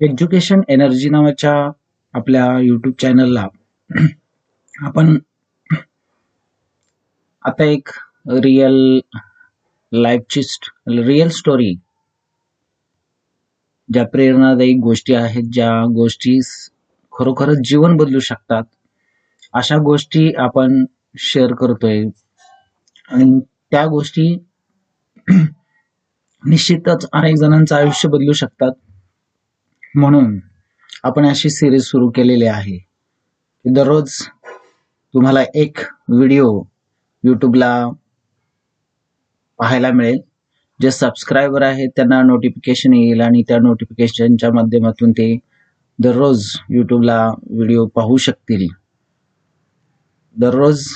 Education energy नावाच्या आपल्या YouTube चॅनलला आपण आता एक रिअल लाईफची रिअल स्टोरी ज्या प्रेरणादायी गोष्टी आहेत ज्या गोष्टी खरोखरच जीवन बदलू शकतात अशा गोष्टी आपण शेअर करतोय. आणि त्या गोष्टी निश्चितच अनेक जणांचं आयुष्य बदलू शकतात. म्हणून आपण अशी सिरीज सुरू केलेली आहे की दररोज तुम्हाला एक व्हिडिओ यूट्यूबला पाहायला मिळेल. जे सबस्क्रायबर आहेत त्यांना नोटिफिकेशन येईल आणि त्या नोटिफिकेशनच्या माध्यमातून ते दररोज यूट्यूबला व्हिडिओ पाहू शकतील. दररोज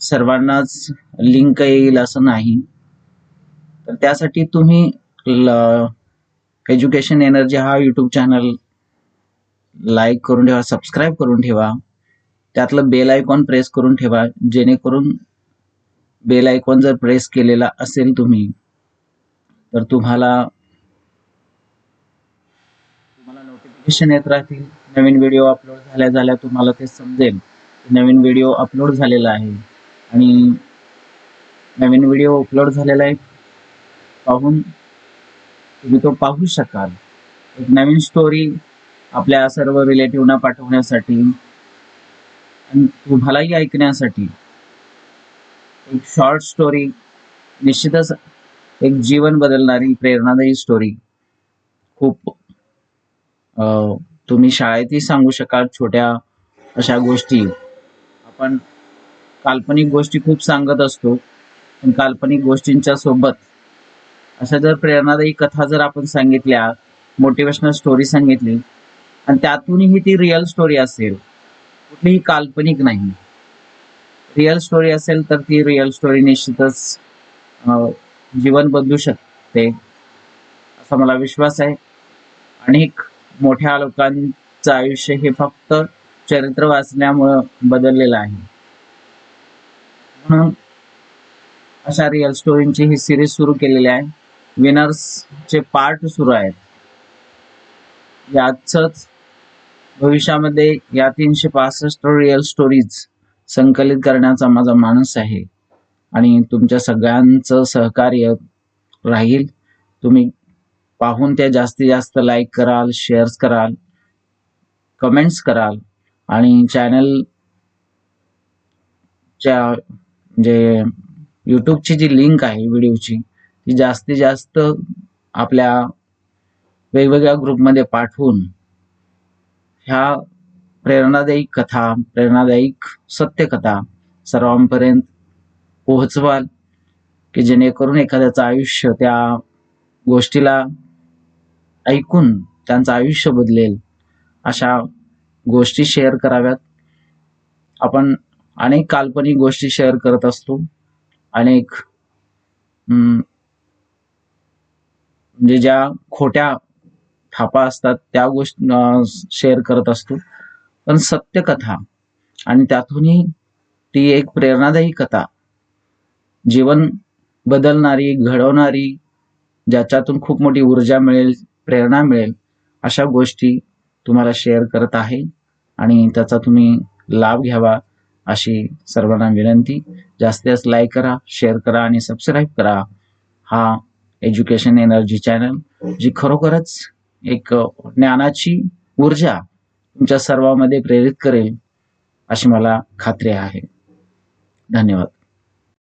सर्वांनाच लिंक येईल असं नाही. तर त्यासाठी तुम्ही एज्युकेशन एनर्जी हा यूट्यूब चॅनल लाईक करून ठेवा सबस्क्राईब करून ठेवा. त्यातलं बेल आयकॉन प्रेस करून ठेवा जेणेकरून बेल आयकॉन जर प्रेस केलेला असेल तुम्ही तर तुम्हाला तुम्हाला नोटिफिकेशन येत राहतील. नवीन व्हिडिओ अपलोड झाल्या झाल्या तुम्हाला ते समजेल. नवीन व्हिडिओ अपलोड झालेला आहे. आणि नवीन व्हिडिओ अपलोड झालेला आहे पाहून तुम्ही तो पाहू शकाल. एक नवीन स्टोरी आपल्या सर्व रिलेटिव्हना पाठवण्यासाठी आणि तुम्हालाही ऐकण्यासाठी. एक शॉर्ट स्टोरी निश्चितच एक जीवन बदलणारी प्रेरणादायी स्टोरी खूप अं, तुम्ही शाळेतही सांगू शकाल छोट्या अशा गोष्टी. आपण काल्पनिक गोष्टी खूप सांगत असतो. पण काल्पनिक गोष्टींच्या सोबत अशा जर प्रेरणादायी कथा जर आपण सांगितल्या मोटिवेशनल स्टोरी सांगितली आणि त्यातूनही ती रिअल स्टोरी असेल कुठलीही काल्पनिक नाही. रिअल स्टोरी असेल तर ती रिअल स्टोरी निश्चितच जीवन बदलू शकते असा मला विश्वास आहे. अनेक मोठ्या लोकांचं आयुष्य हे फक्त चरित्र वाचण्यामुळं बदललेलं आहे. म्हणून अशा रिअल स्टोरींची ही सिरीज सुरू केलेली आहे. विनर्सचे पार्ट सुरू आहेत. याचच भविष्यामध्ये या तीनशे पासष्ट रिअल स्टोरीज संकलित करण्याचा माझा माणूस आहे आणि तुमच्या सगळ्यांचं सहकार्य राहील. तुम्ही पाहून त्या जास्तीत जास्त लाईक कराल शेअर्स कराल कमेंट्स कराल आणि चॅनल च्या म्हणजे यूट्यूबची जी लिंक आहे व्हिडिओची ती जास्तीत जास्त आपल्या वेगवेगळ्या ग्रुपमध्ये पाठवून ह्या प्रेरणादायी कथा प्रेरणादायी सत्यकथा सर्वांपर्यंत पोहोचवाल की जेणेकरून एखाद्याचं आयुष्य त्या गोष्टीला ऐकून त्यांचं आयुष्य बदलेल. अशा गोष्टी शेअर कराव्यात. आपण अनेक काल्पनिक गोष्टी शेअर करत असतो. अनेक म्हणजे ज्या खोट्या थापा असतात त्या गोष्टी शेअर करत असतो. पण सत्य कथा आणि त्यातूनही ती एक प्रेरणादायी कथा. जीवन बदलणारी घडवणारी ज्याच्यातून खूप मोठी ऊर्जा मिळेल प्रेरणा मिळेल अशा गोष्टी तुम्हाला शेअर करत आहे आणि त्याचा तुम्ही लाभ घ्यावा अशी सर्वांना विनंती. जास्तीत जास्त लाईक करा शेअर करा आणि सबस्क्राईब करा. हा एज्युकेशन एनर्जी चॅनल जी खरोखरच एक ज्ञानाची ऊर्जा तुमच्या सर्वांमध्ये प्रेरित करेल अशी मला खात्री आहे. धन्यवाद.